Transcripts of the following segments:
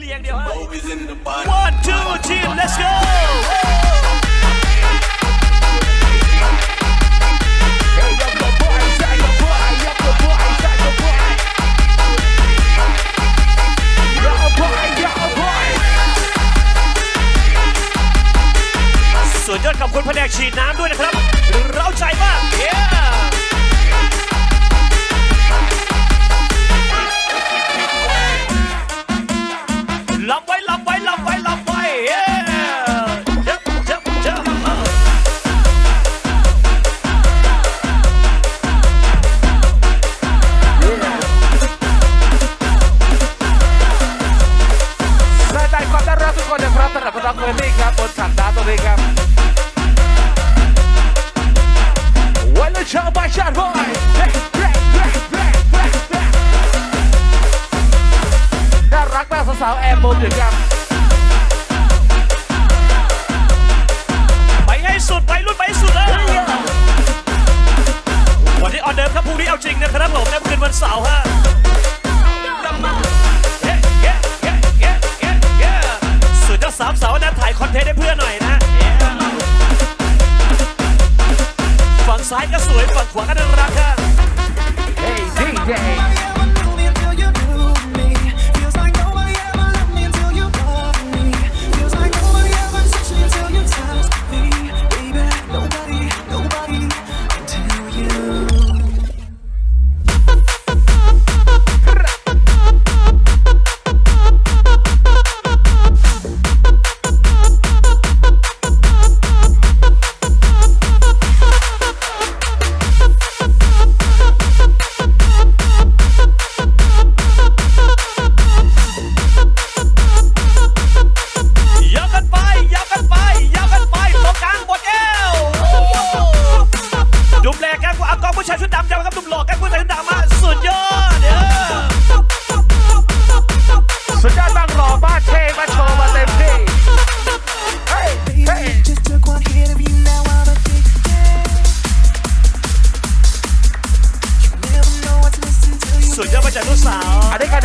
เรียงเดียวฮะ Always in the body. one two three let's go ส่วนยอดขอบคุณแผนกฉีดน้ำด้วยนะครับ เราใจมาก yeah! ความต้อนรับทุกคนนะครับสำหรับน้องเวอร์ลี่ครับบนขันดาตัวนี้ครับวันนี้ชาวบ้านชาติบอยน่ารักมากสาวๆแอบมุมอยู่ครับไปให้สุดไปรุ่นไปให้สุดเลยวันนี้ออเดิร์ฟครับพรุ่งนี้เอาจริงนะครับผมในคืนวันเสาร์ฮะ สามสาวนะถ่ายคอนเทนต์ให้เพื่อนหน่อยนะฝั่งซ้ายก็สวยฝั่งขวาก็น่ารักค่ะเฮ้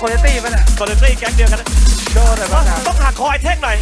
อันนี้ใครเด็กคนตี้ป่ะเนี่ย คอนเทนต์แก๊งเดียวกันนะโชว์หน่อยต้บ้าองงนะต้องหักคอไอ้เท่งหน่อย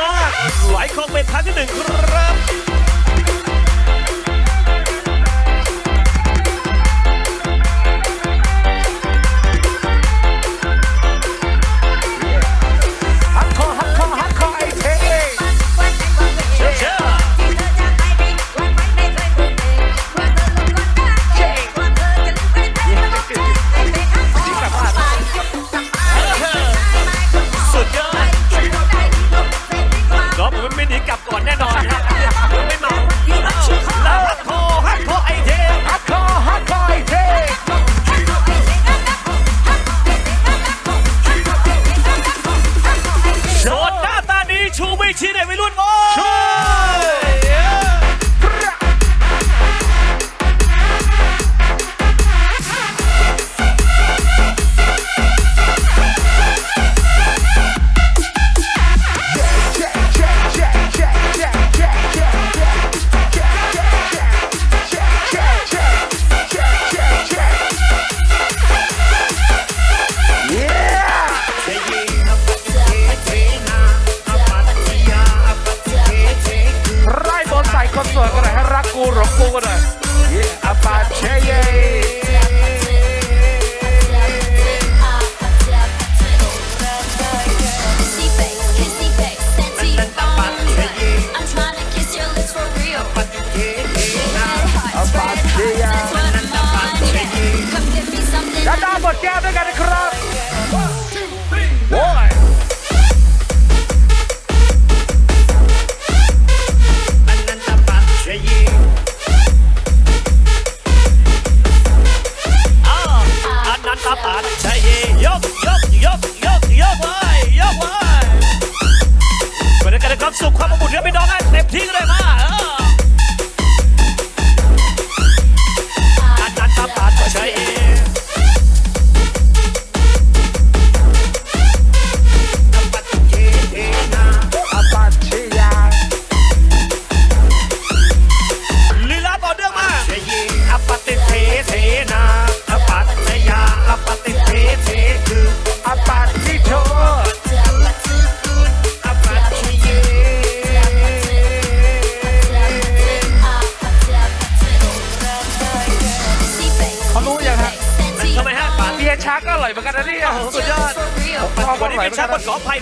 มาก หลายคอมเมนต์ทั้งที่หนึ่งครับ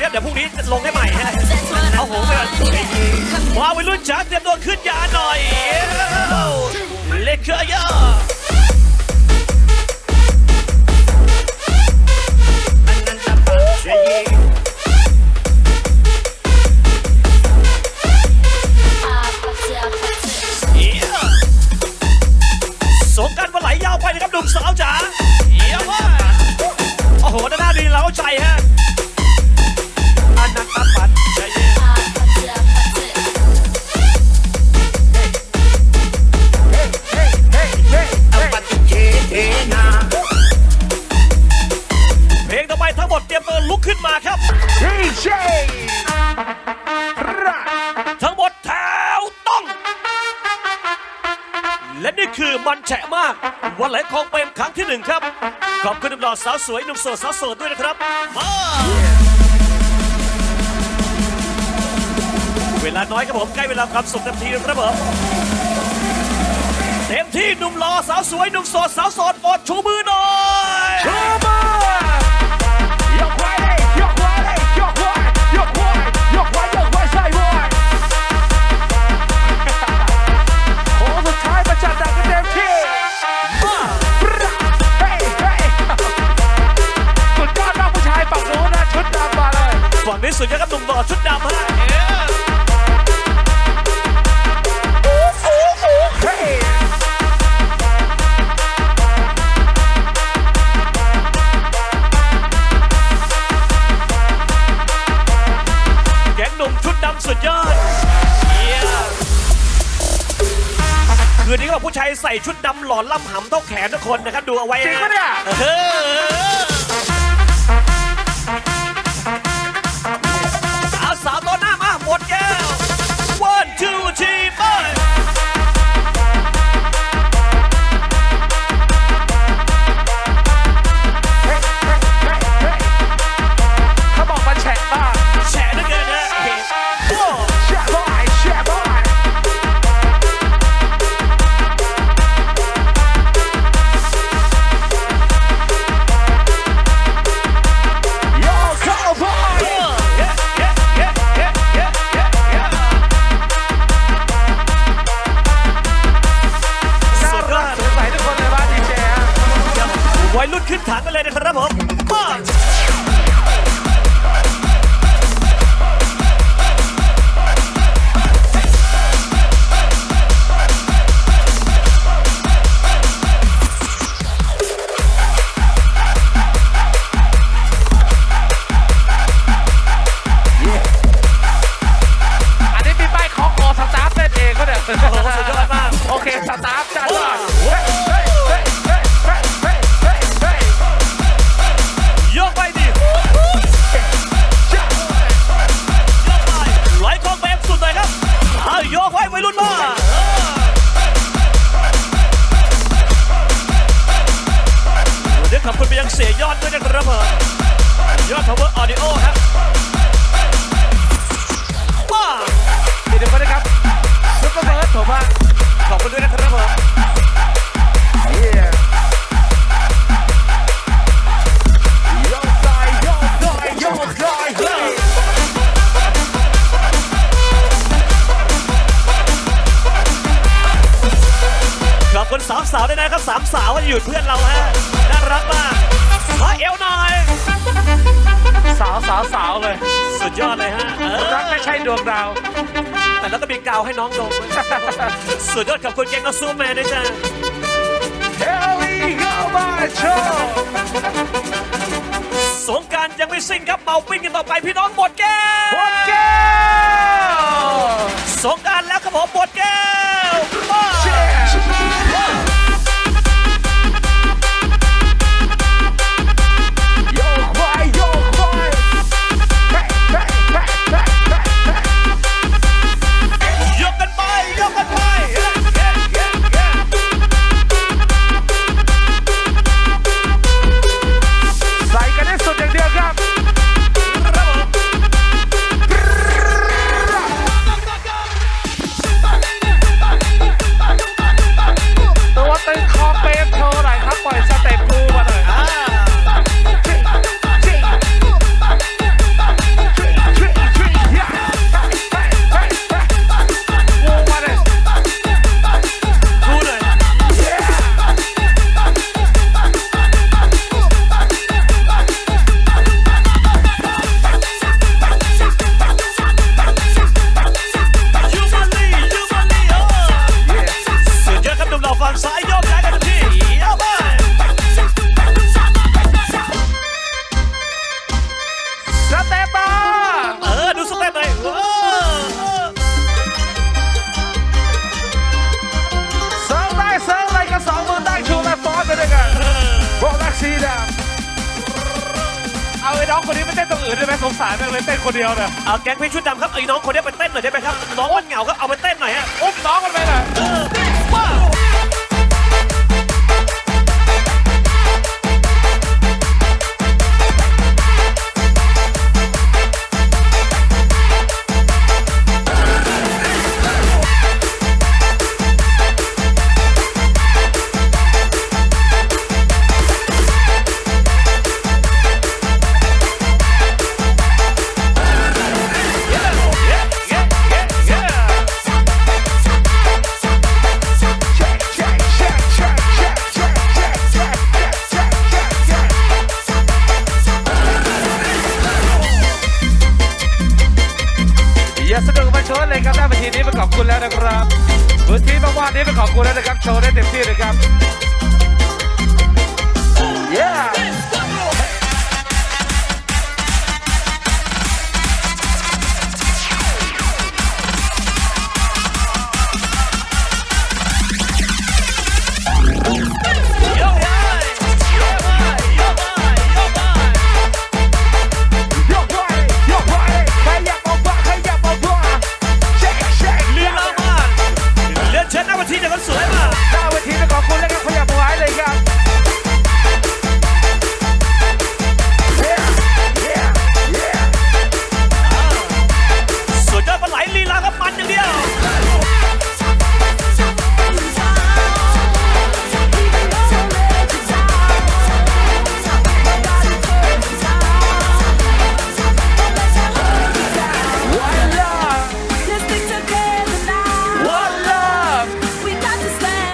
ครับเดี๋ยวพรุ่งนี้ลงให้ใหม่ฮะเอาหงไปก่อนว้าววัยรุ่นชักเตรียมตัวขึ้นยาหน่อยเล็กเขย่าโอยสงการมาไหลยาวไปนะครับหนุ่มสาวจ๋าเยี่ยมว่าโอ้โหด้านหน้าดีแล้วใจฮะ อดสาวสวยหนุ่มโสดสาวโสดด้วยนะครับมาเวลาน้อยครับผมใกล้เวลาความสุขนาทีครับผมเต็มที่หนุ่มหล่อสาวสวยหนุ่มโสดสาวโสดอดชูมือ คนนะ แก๊งเพชรชุดดำครับไอ้น้องคน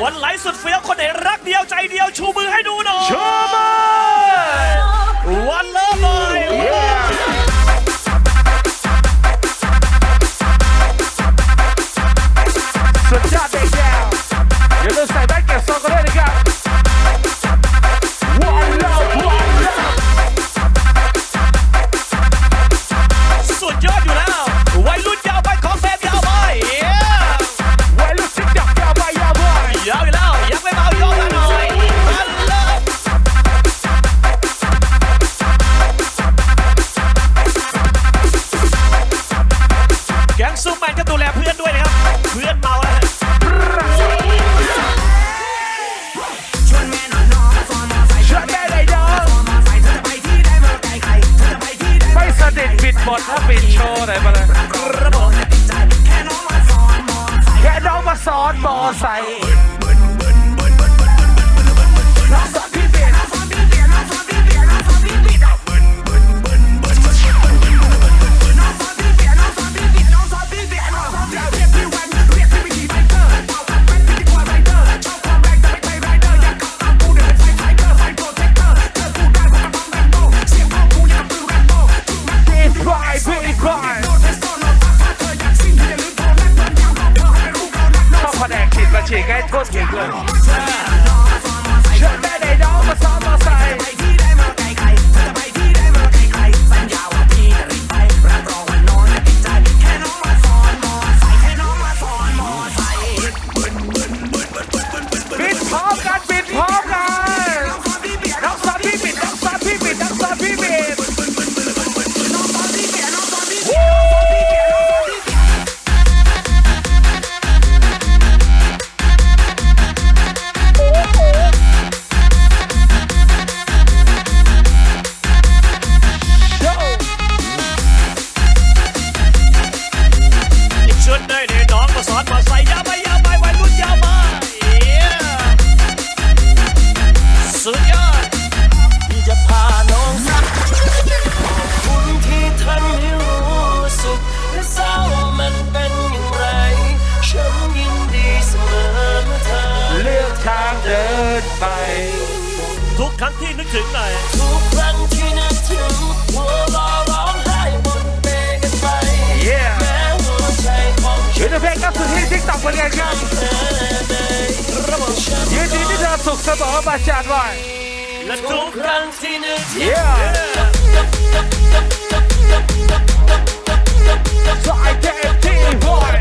วันไหลสุดเฟี้ยวคนไหนรักเดียวใจเดียวชูมือให้ดูหน่อย ชู ถึงหน่อทุกครั้งที่นึกถึงหัวรอร้องไห้บนเปกันไป Yeah แม้หัวใจของเดี๋ยเพลงล่สุดที่ทิกตอกเป็นไงครับยินดีที่เธอสุขเสมอมาจานไว้ และทุกครั้งที่นึกถึง Yeah สาย KMT Boy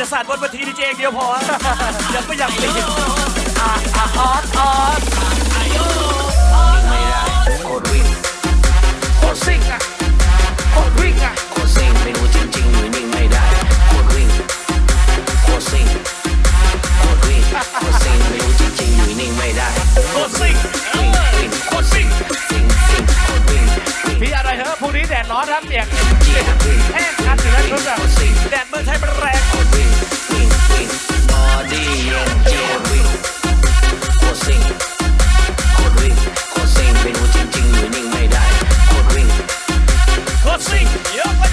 จะลาสตร์บนเวทีดีเจเดียวพอยังไม่อยากเปลี่ยนอะอ่ออสออสไม่ได้โคตวิ่งโคตสิงอะวิ่งอะสิงไม่รู้จริงๆอยู่นิ่งไม่ได้โคตวิ่งโคตสิงโคตวิ่งโคตสิงไม่รู้จริงๆอยู่นิ่งไม่ได้โคตรซิ่งวิ่งโคตสิงซิ่งซิ่งโคตสิงพี่อะไรเหรอพรีแดดร้อนครับเปียกแห้งอันเหนือรุ่งแบบแดดเมืองไทยมันแรง Yep.